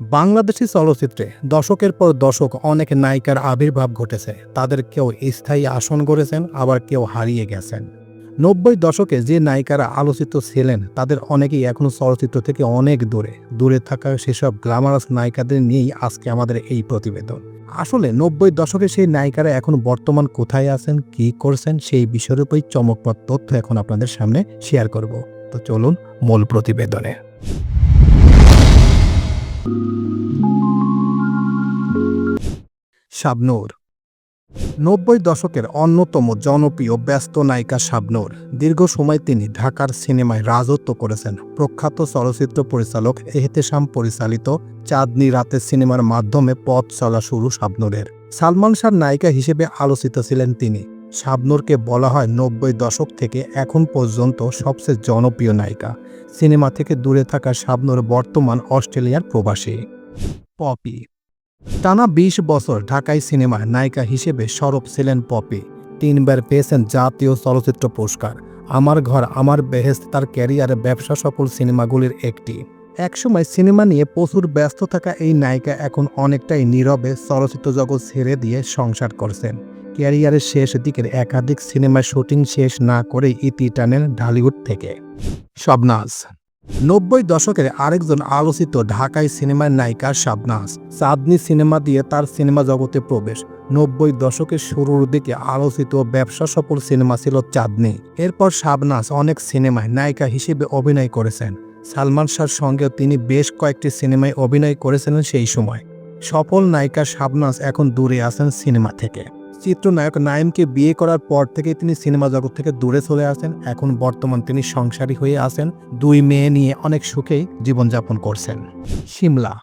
বাংলাদেশি চলচ্চিত্রে দশকের পর দশক অনেক নায়িকার আবির্ভাব ঘটেছে। তাদের কেউ স্থায়ী আসন গড়েছেন, আবার কেউ হারিয়ে গেছেন। নব্বই দশকে যে নায়িকারা আলোচিত ছিলেন, তাদের অনেকেই এখনও চলচ্চিত্র থেকে অনেক দূরে। দূরে থাকা সেসব গ্ল্যামারাস নায়িকাদের নিয়েই আজকে আমাদের এই প্রতিবেদন। আসলে নব্বই দশকে সেই নায়িকারা এখন বর্তমান কোথায় আছেন, কি করছেন, সেই বিষয়ের উপরই চমকপ্রদ তথ্য এখন আপনাদের সামনে শেয়ার করব। তো চলুন মূল প্রতিবেদনে। শাবনূর। নব্বই দশকের অন্যতম জনপ্রিয় ব্যস্ত নায়িকা শাবনূর। দীর্ঘ সময় তিনি ঢাকার সিনেমায় রাজত্ব করেছেন। প্রখ্যাত চলচ্চিত্র পরিচালক এহতেশাম পরিচালিত চাঁদনি রাতের সিনেমার মাধ্যমে পথ চলা শুরু শাবনূরের। সালমান শাহর নায়িকা হিসেবে আলোচিত ছিলেন তিনি। শাবনূরকে বলা হয় নব্বই দশক থেকে এখন পর্যন্ত সবচেয়ে জনপ্রিয় নায়িকা। সিনেমা থেকে দূরে থাকা শাবনুর বর্তমান অস্ট্রেলিয়ার প্রবাসী। পপি। টানা বিশ বছর ঢাকাই সিনেমায় নায়িকা হিসেবে সরব ছিলেন পপি। তিনবার পেয়েছেন জাতীয় চলচ্চিত্র পুরস্কার। আমার ঘর, আমার বেহেস্ত তার ক্যারিয়ারে, ব্যবসা সফল সিনেমাগুলির একটি। একসময় সিনেমা নিয়ে প্রচুর ব্যস্ত থাকা এই নায়িকা এখন অনেকটাই নীরবে চলচ্চিত্র জগৎ ছেড়ে দিয়ে সংসার করছেন। ক্যারিয়ারের শেষ দিকের একাধিক সিনেমার শুটিং শেষ না করেই ইতি টানেন ঢালিউড থেকে। শবনাজ। নব্বই দশকের আরেকজন আলোচিত ঢাকাই সিনেমার নায়িকা শাবনাজ। চাঁদনি সিনেমা দিয়ে তার সিনেমা জগতে প্রবেশ। নব্বই দশকের শুরুর দিকে আলোচিত ব্যবসা সফল সিনেমা ছিল চাঁদনি। এরপর শাবনাজ অনেক সিনেমায় নায়িকা হিসেবে অভিনয় করেছেন। সালমান শাহর সঙ্গেও তিনি বেশ কয়েকটি সিনেমায় অভিনয় করেছিলেন সেই সময়। সফল নায়িকা শাবনাজ এখন দূরে আছেন সিনেমা থেকে। চিত্রনায়ক নায়েমকে বিয়ে করার পর থেকে তিনি সিনেমা জগৎ থেকে দূরে চলে আসেন। এখন বর্তমান তিনি সংসারী হয়ে আসেন দুই মেয়ে নিয়ে অনেক সুখেই জীবনযাপন করছেন। শিমলা।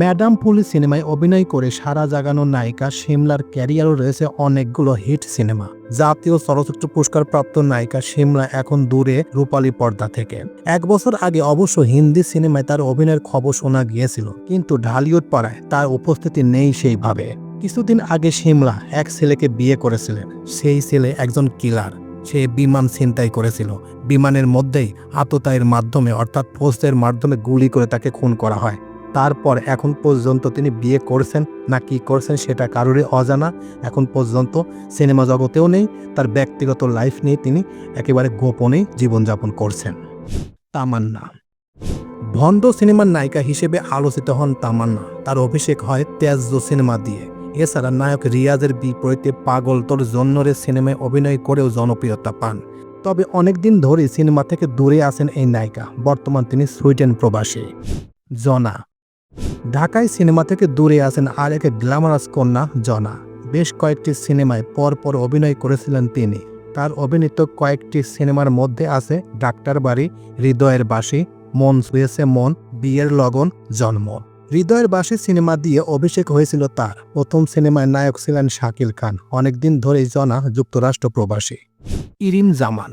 ম্যাডাম পুলিশ সিনেমায় অভিনয় করে সারা জাগানো নায়িকা শিমলার ক্যারিয়ারও রয়েছে অনেকগুলো হিট সিনেমা। জাতীয় চলচ্চিত্র পুরস্কার প্রাপ্ত নায়িকা শিমলা এখন দূরে রূপালী পর্দা থেকে। এক বছর আগে অবশ্য হিন্দি সিনেমায় তার অভিনয়ের খবর শোনা গিয়েছিল, কিন্তু ঢালিউড পাড়ায় তার উপস্থিতি নেই সেইভাবে। কিছুদিন আগে শিমলা এক ছেলেকে বিয়ে করেছিলেন। সেই ছেলে একজন কিলার। সে বিমান ছিনতাই করেছিল। বিমানের মধ্যেই আততায়ের মাধ্যমে, অর্থাৎ পোস্টের মাধ্যমে গুলি করে তাকে খুন করা হয়। তারপর এখন পর্যন্ত তিনি বিয়ে করছেন না কি করছেন সেটা কারোরই অজানা। এখন পর্যন্ত সিনেমা জগতেও নেই, তার ব্যক্তিগত লাইফ নিয়ে তিনি একেবারে গোপনেই জীবনযাপন করছেন। তামান্না। ভণ্ড সিনেমার নায়িকা হিসেবে আলোচিত হন তামান্না। তার অভিষেক হয় তেজ সিনেমা দিয়ে। এছাড়া নায়ক রিয়াজের বিপরীতে পাগল তোর জন্যরে সিনেমায় অভিনয় করেও জনপ্রিয়তা পান। তবে অনেকদিন ধরে সিনেমা থেকে দূরে আছেন এই নায়িকা। বর্তমান তিনি সুইডেন প্রবাসী। জনা। ঢাকায় সিনেমা থেকে দূরে আছেন আর এক গ্ল্যামারাস কন্যা, জনা। বেশ কয়েকটি সিনেমায় পরপর অভিনয় করেছিলেন তিনি। তার অভিনীত কয়েকটি সিনেমার মধ্যে আছে ডাক্তার বাড়ি, হৃদয়ের বাসী মন ছুঁয়েছে মন, বিয়ের লগন, জন্ম। হৃদয়ের বাসী সিনেমা দিয়ে অভিষেক হয়েছিল তার প্রথম সিনেমায় নায়ক ছিলেন শাকিল খান অনেকদিন ধরেই জনা যুক্তরাষ্ট্র প্রবাসী। ইরিন জামান।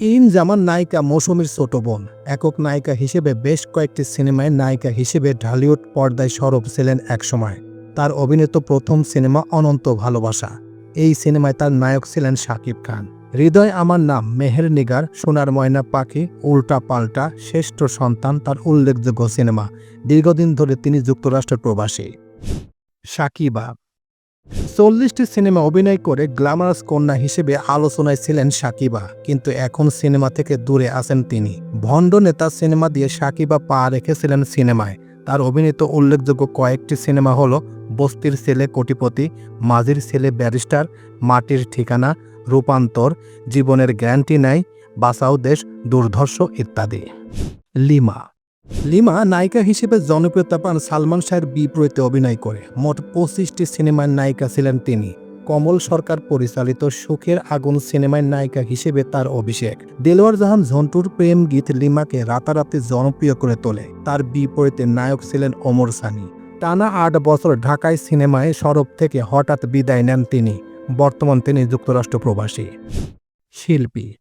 ইরিন জামান নায়িকা মৌসুমীর ছোট বোন। একক নায়িকা হিসেবে বেশ কয়েকটি সিনেমায় নায়িকা হিসেবে ঢালিউড পর্দায় সরব ছিলেন একসময়। তার অভিনীত প্রথম সিনেমা অনন্ত ভালোবাসা। এই সিনেমায় তার নায়ক ছিলেন শাকিব খান। হৃদয় আমার নাম মেহের নিগার, সোনার ময়না পাখি, উল্টা পাল্টা শ্রেষ্ঠ সন্তান তার উল্লেখযোগ্য সিনেমা। দীর্ঘদিন ধরে তিনি যুক্তরাষ্ট্রের প্রবাসী। সাকিবা চল্লিশটি সিনেমা অভিনয় করে গ্ল্যামারাস কন্যা হিসেবে আলোচনায় ছিলেন সাকিবা কিন্তু এখন সিনেমা থেকে দূরে আছেন তিনি। ভণ্ড নেতা সিনেমা দিয়ে সাকিবা পা রেখেছিলেন সিনেমায়। তার অভিনীত উল্লেখযোগ্য কয়েকটি সিনেমা হলো, বস্তির ছেলে কোটিপতি, মাঝির ছেলে ব্যারিস্টার, মাটির ঠিকানা রূপান্তর, জীবনের গ্যারান্টি নেয়, বাঁচাও দেশ, দুর্ধর্ষ ইত্যাদি। লিমা। লিমা নায়িকা হিসেবে জনপ্রিয়তা পান সালমান শাহের বিপরীতে অভিনয় করে। মোট পঁচিশটি সিনেমার নায়িকা ছিলেন তিনি। কমল সরকার পরিচালিত সুখের আগুন সিনেমার নায়িকা হিসেবে তার অভিষেক। দেলোয়ার জাহান ঝন্টুর প্রেম গীত লিমাকে রাতারাতি জনপ্রিয় করে তোলে। তার বিপরীতে নায়ক ছিলেন ওমর সানি। টানা আট বছর ঢাকায় সিনেমায় সরব থেকে হঠাৎ বিদায় নেন তিনি। বর্তমান তিনি যুক্তরাষ্ট্র প্রবাসী। শিল্পী।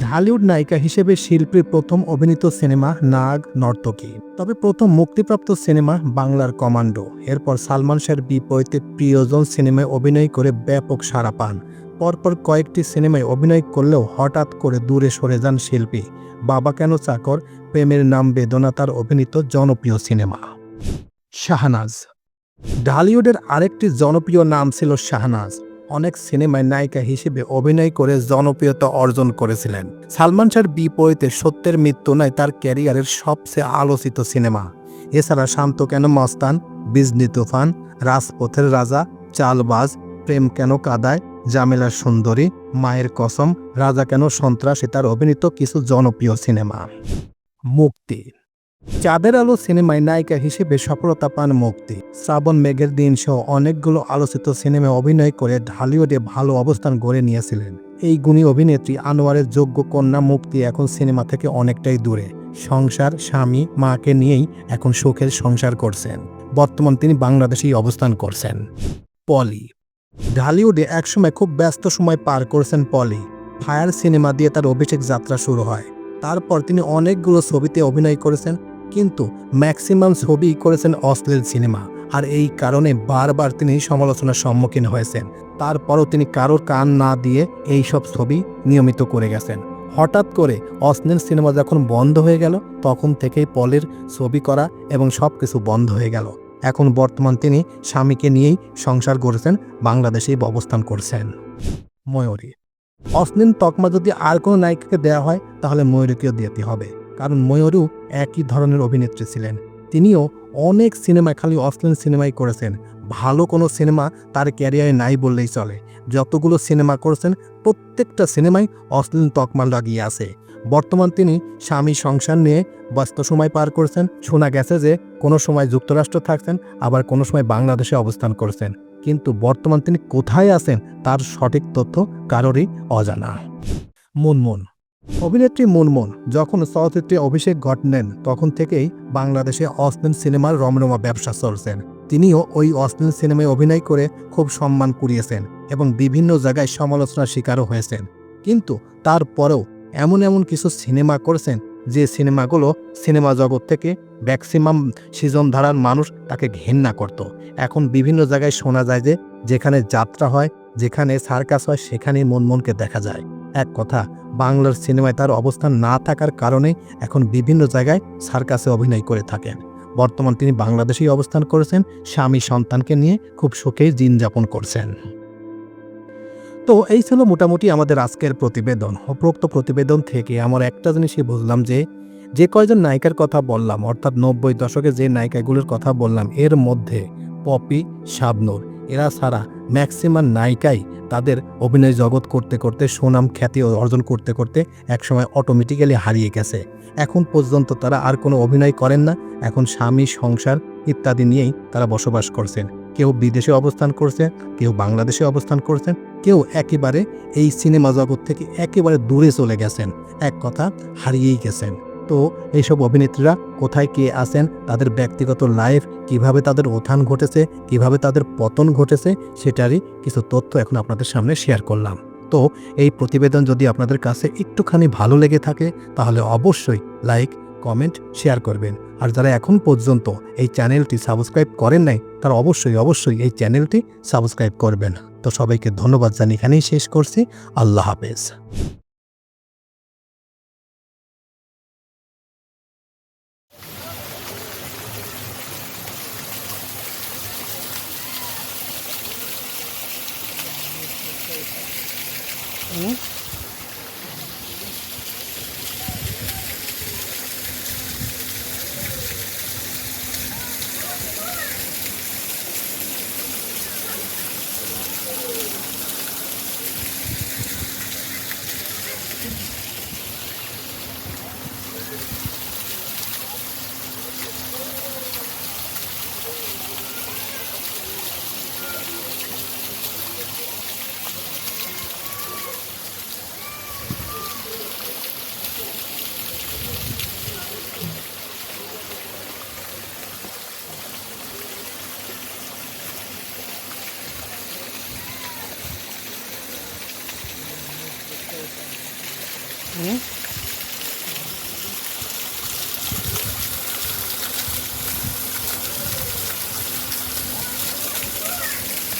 ঢালিউড নায়িকা হিসেবে শিল্পীর প্রথম অভিনীত সিনেমা নাগ নর্তকী। তবে প্রথম মুক্তিপ্রাপ্ত সিনেমা বাংলার কমান্ডো। এরপর সালমান শাহের বিপরীতে প্রিয়জন সিনেমায় অভিনয় করে ব্যাপক সাড়া পান। পরপর কয়েকটি সিনেমায় অভিনয় করলেও হঠাৎ করে দূরে সরে যান শিল্পী। বাবা কেন চাকর? প্রেমের নাম বেদনা তার অভিনীত জনপ্রিয় সিনেমা। শাহনাজ। ঢালিউডের আরেকটি জনপ্রিয় নাম ছিল শাহনাজ। অনেক সিনেমায় নায়িকা হিসেবে অভিনয় করে জনপ্রিয়তা অর্জন করেছিলেন। সালমান শাহর বিপরীতে সত্যের মৃত্যু নয়, তার ক্যারিয়ারের সবচেয়ে আলোচিত সিনেমা। এছাড়া শান্ত কেন মস্তান বিজনি তুফান, রাজপথের রাজা, চালবাজ, প্রেম কেন কাদায়, জামেলা সুন্দরী, মায়ের কসম, রাজা কেন সন্ত্রাসী, তার অভিনীত কিছু জনপ্রিয় সিনেমা। মুক্তি চাঁদের আলো সিনেমায় নায়িকা হিসেবে সফলতা পান মুক্তি। শ্রাবণ, মেঘের দিন সহ অনেকগুলো আলোচিত সিনেমায় অভিনয় করে ঢালিউডে ভালো অবস্থান গড়ে নিয়েছিলেন। এই গুণী অভিনেত্রী আনোয়ারের যোগ্য কন্যা মুক্তি এখন সিনেমা থেকে অনেকটাই দূরে। সংসার, স্বামী, মাকে নিয়েই এখন সুখের সংসার করছেন। বর্তমান তিনি বাংলাদেশেই অবস্থান করছেন। পলি। ঢালিউডে একসময় খুব ব্যস্ত সময় পার করছেন পলি। ফায়ার সিনেমা দিয়ে তার অভিষেক যাত্রা শুরু হয়। তারপর তিনি অনেকগুলো ছবিতে অভিনয় করেছেন, কিন্তু ম্যাক্সিমাম ছবি করেছেন অশ্লীল সিনেমা। আর এই কারণে বারবার তিনি সমালোচনার সম্মুখীন হয়েছেন। তারপরও তিনি কারোর কান না দিয়ে এই সব ছবি নিয়মিত করে গেছেন। হঠাৎ করে অশ্লীল সিনেমা যখন বন্ধ হয়ে গেল, তখন থেকেই পলের ছবি করা এবং সব কিছু বন্ধ হয়ে গেল। এখন বর্তমান তিনি স্বামীকে নিয়েই সংসার গড়েছেন বাংলাদেশেই অবস্থান করছেন। ময়ূরী অশ্লীল তকমা যদি আর কোনো নায়িকাকে দেওয়া হয়, তাহলে ময়ূরীকেও দিতে হবে। কারণ ময়ূরও একই ধরনের অভিনেত্রী ছিলেন। তিনিও অনেক সিনেমায় খালি অশ্লীল সিনেমাই করেছেন। ভালো কোনো সিনেমা তার ক্যারিয়ারে নাই বললেই চলে। যতগুলো সিনেমা করেছেন, প্রত্যেকটা সিনেমায় অশ্লীল তকমা লাগিয়ে আছে। বর্তমান তিনি স্বামী সংসার নিয়ে ব্যস্ত সময় পার করছেন। শোনা গেছে যে কোনো সময় যুক্তরাষ্ট্র থাকছেন, আবার কোনো সময় বাংলাদেশে অবস্থান করছেন। কিন্তু বর্তমান তিনি কোথায় আছেন তার সঠিক তথ্য কারোরই অজানা। মুনমুন। অভিনেত্রী মুনমুন যখন চলচ্চিত্রে অভিষেক ঘটলেন তখন থেকেই বাংলাদেশে অশ্লীল সিনেমার রমরমা ব্যবসা চলছেন তিনিও ওই অশ্লীল সিনেমায় অভিনয় করে খুব সম্মান কুড়িয়েছেন এবং বিভিন্ন জায়গায় সমালোচনার শিকারও হয়েছেন। কিন্তু তারপরেও এমন এমন কিছু সিনেমা করেছেন যে সিনেমাগুলো সিনেমা জগৎ থেকে ম্যাক্সিমাম সিজন ধারার মানুষ তাকে ঘেন্না করত। এখন বিভিন্ন জায়গায় শোনা যায় যে, যেখানে যাত্রা হয়, যেখানে সার্কাস হয়, সেখানেই মনমনকে দেখা যায়। এক কথা, বাংলার সিনেমায় তার অবস্থান না থাকার কারণে এখন বিভিন্ন জায়গায় সার্কাসে অভিনয় করে থাকেন। বর্তমান তিনি বাংলাদেশেই অবস্থান করেছেন, স্বামী সন্তানকে নিয়ে খুব সুখেই দিন যাপন করছেন। তো এই ছিল মোটামুটি আমাদের আজকের প্রতিবেদন। উপরোক্ত প্রতিবেদন থেকে আমার একটা জিনিসই বুঝলাম যে যে কয়জন নায়িকার কথা বললাম, অর্থাৎ নব্বই দশকে যে নায়িকাগুলোর কথা বললাম, এর মধ্যে পপি, শাবনূর, এরা ছাড়া ম্যাক্সিমাম নায়িকাই তাদের অভিনয় জগৎ করতে করতে, সুনাম, খ্যাতি অর্জন করতে করতে একসময় অটোমেটিক্যালি হারিয়ে গেছে। এখন পর্যন্ত তারা আর কোনো অভিনয় করেন না, এখন স্বামী, সংসার ইত্যাদি নিয়েই তারা বসবাস করছেন। কেউ বিদেশে অবস্থান করছে, কেউ বাংলাদেশে অবস্থান করছেন, কেউ একেবারে এই সিনেমা জগৎ থেকে একেবারে দূরে চলে গেছেন। এক কথা, হারিয়েই গেছেন। তো এইসব অভিনেত্রীরা কোথায় কে আছেন, তাদের ব্যক্তিগত লাইফ, কীভাবে তাদের উত্থান ঘটেছে, কীভাবে তাদের পতন ঘটেছে, সেটারই কিছু তথ্য এখন আপনাদের সামনে শেয়ার করলাম। তো এই প্রতিবেদন যদি আপনাদের কাছে একটুখানি ভালো লেগে থাকে, তাহলে অবশ্যই লাইক, কমেন্ট, শেয়ার করবেন। আর যারা এখন পর্যন্ত এই চ্যানেলটি সাবস্ক্রাইব করেন নাই তারা অবশ্যই অবশ্যই এই চ্যানেলটি সাবস্ক্রাইব করবেন। তো সবাইকে ধন্যবাদ জানি এখানেই শেষ করছি। আল্লাহ হাফেজ। Mm-hmm.